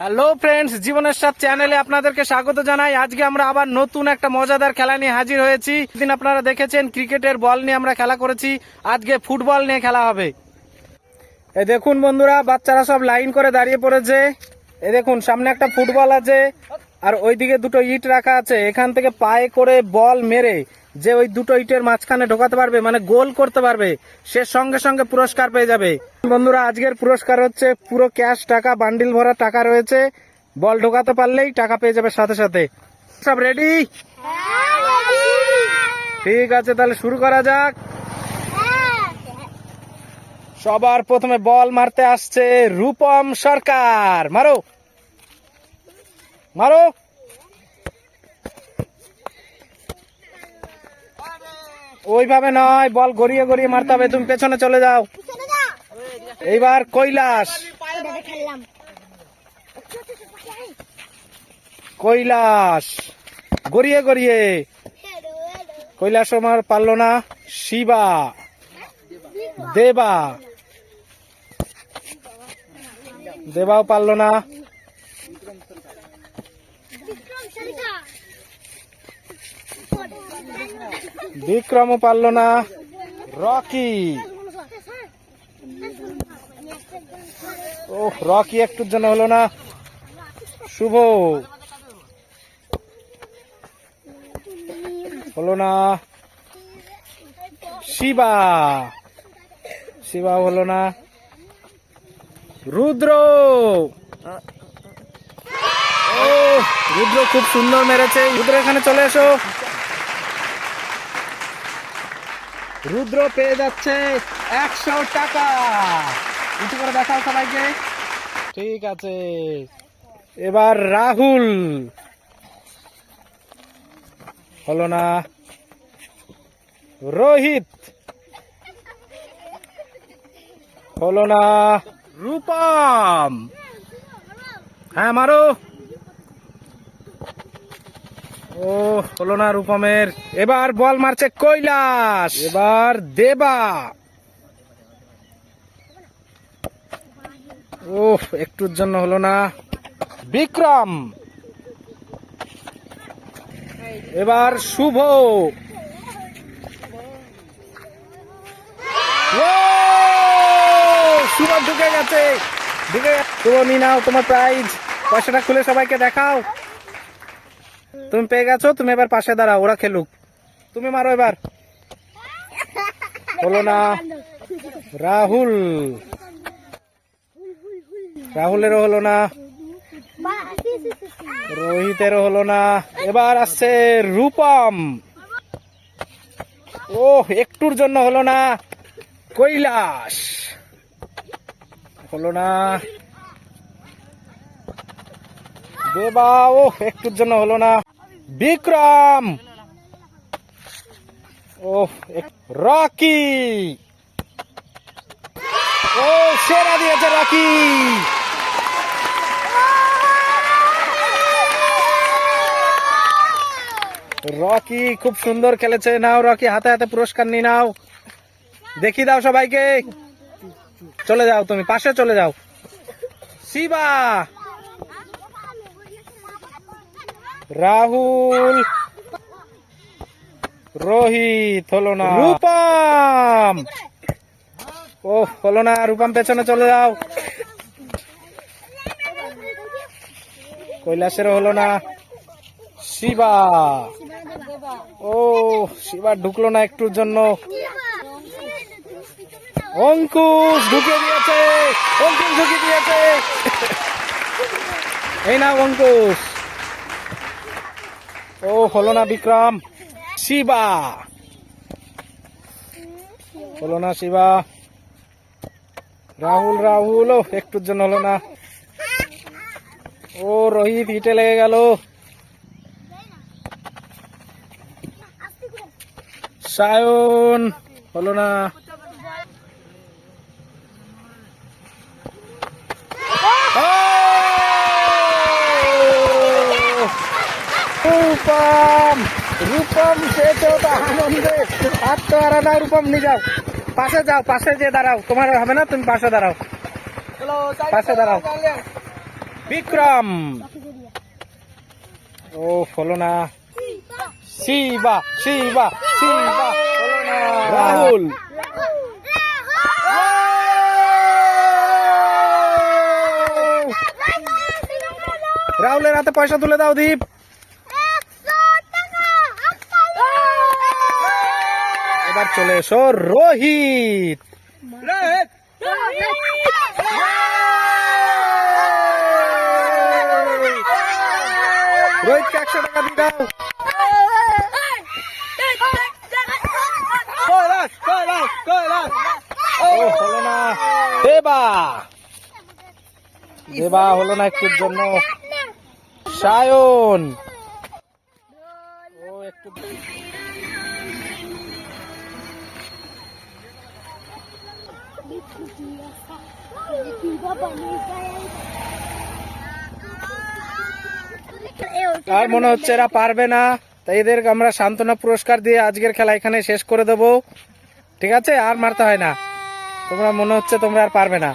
Hello friends জীবনের সাথ চ্যানেলে আপনাদেরকে স্বাগত জানাই। আজকে আমরা আবার নতুন একটা মজাদার খেলা নিয়ে হাজির হয়েছি। দিন আপনারা দেখেছেন, ক্রিকেটের বল নিয়ে আমরা খেলা করেছি। আজকে ফুটবল নিয়ে খেলা হবে। এ দেখুন বন্ধুরা, বাচ্চারা সব লাইন করে দাঁড়িয়ে পড়েছে। এ দেখুন, সামনে একটা ফুটবল আছে। আর ওইদিকে দুটো ইট রাখা আছে। এখান থেকে পায়ে করে বল মেরে যে ওই দুটো ইটের মাঝখানে ঢোকাতে পারবে মানে গোল করতে পারবে, সে সঙ্গে সঙ্গে পুরস্কার পেয়ে যাবে। বন্ধুরা, আজকের পুরস্কার হচ্ছে পুরো ক্যাশ টাকা, বান্ডিল ভরা টাকা রয়েছে। বল ঢোকাতে পারলেই টাকা পেয়ে যাবে সাথে সাথে। সব রেডি? ঠিক আছে, তাহলে শুরু করা যাক। সবার প্রথমে বল মারতে আসছে রূপম সরকার। মারো। মারো। ওইভাবে নয়, বল গড়িয়ে গড়িয়ে মারতে হবে, তুমি পেছনে চলে যাও। এইবার কৈলাস। কৈলাস। গড়িয়ে গড়িয়ে। কৈলাস আমার পারল না। শিবা। দেবা। দেবাও পারল না। বিক্রমও পারল না। রকি। ও রকি একটুর জন্য হলো না। শুভ। হলো না। শিবা। শিবা হলো না। রুদ্র। ও রুদ্র খুব সুন্দর মেরেছে। রুদ্র, এখানে চলে এসো। রুদ্র পেয়ে যাচ্ছে একশো টাকা। উঁচু করে দেখাও সবাইকে। ঠিক আছে। এবার রাহুল। হলো না। রোহিত। হলো না। রূপম। হ্যাঁ মারো। ও হলো না রূপমের। এবার বল মারছে কৈলাস। এবার দেবা। ও একটুর জন্য হলো না। বিক্রম। এবার শুভ। শুভ ঢুকে গেছে। ঢুকে গেছে। নাও তোমার প্রাইজ পয়সাটা খুলে সবাইকে দেখাও। তুমি পেয়ে গেছো, তুমি এবার পাশে দাঁড়াও, ওরা খেলুক। তুমি মারো এবার। হলো না। রাহুল। রাহুলেরও হলো না। রোহিতেরও হলো না। এবার আসছে রূপম। ও একটুর জন্য হলো না। কৈলাস। হলো না। দেবা ও, একটুর জন্য হলো না। বিক্রম! ও রকি! ও, সেরা দিয়েছে রকি! রকি খুব সুন্দর খেলেছে। নাও রকি, হাতে হাতে পুরস্কার নিয়ে নাও। দেখি দাও সবাইকে। চলে যাও তুমি, পাশে চলে যাও। শিবা! রাহুল। রোহিত হলো না। রূপম। ও হলো না। রূপম, পেছনে চলে যাও। কৈলাসেরও হলো না। শিবা। ও শিবা ঢুকলো না একটুর জন্য। অঙ্কুশ ঢুকে দিয়েছে। অঙ্কুশ ঢুকে দিয়েছে। এই না অঙ্কুশ। ও, হলো না বিক্রম, শিবা। হলো না শিবা। রাহুল রাহুল, ও, একটুর জন্য হলো না। ও, রোহিত, হিটে লেগে গেল। সায়ন, হলো না। রূপম রূপম পেয়েছ তো আনন্দে আর তো আর না রূপম নিয়ে যাও। পাশে যাও পাশে যে দাঁড়াও। তোমার হবে না তুমি পাশে দাঁড়াও। পাশে দাঁড়াও। বিক্রম। ও ফলো না। শিবা শিবা শিবা হলো রাহুল! রাহুলের হাতে পয়সা তুলে দাও দীপ। এবার চলে এসো রোহিত। রোহিতকে একশো টাকা দিয়ে দাও। হলো না। দেবা দেবা হলো না একটুর জন্য। সায়ন। ও একটু আর মনে হচ্ছে এরা পারবে না, তাই এদের আমরা সান্ত্বনা পুরস্কার দিয়ে আজকের খেলা এখানে শেষ করে দেবো। ঠিক আছে? আর মারতে হয় না। তোমরা মনে হচ্ছে তোমরা আর পারবে না।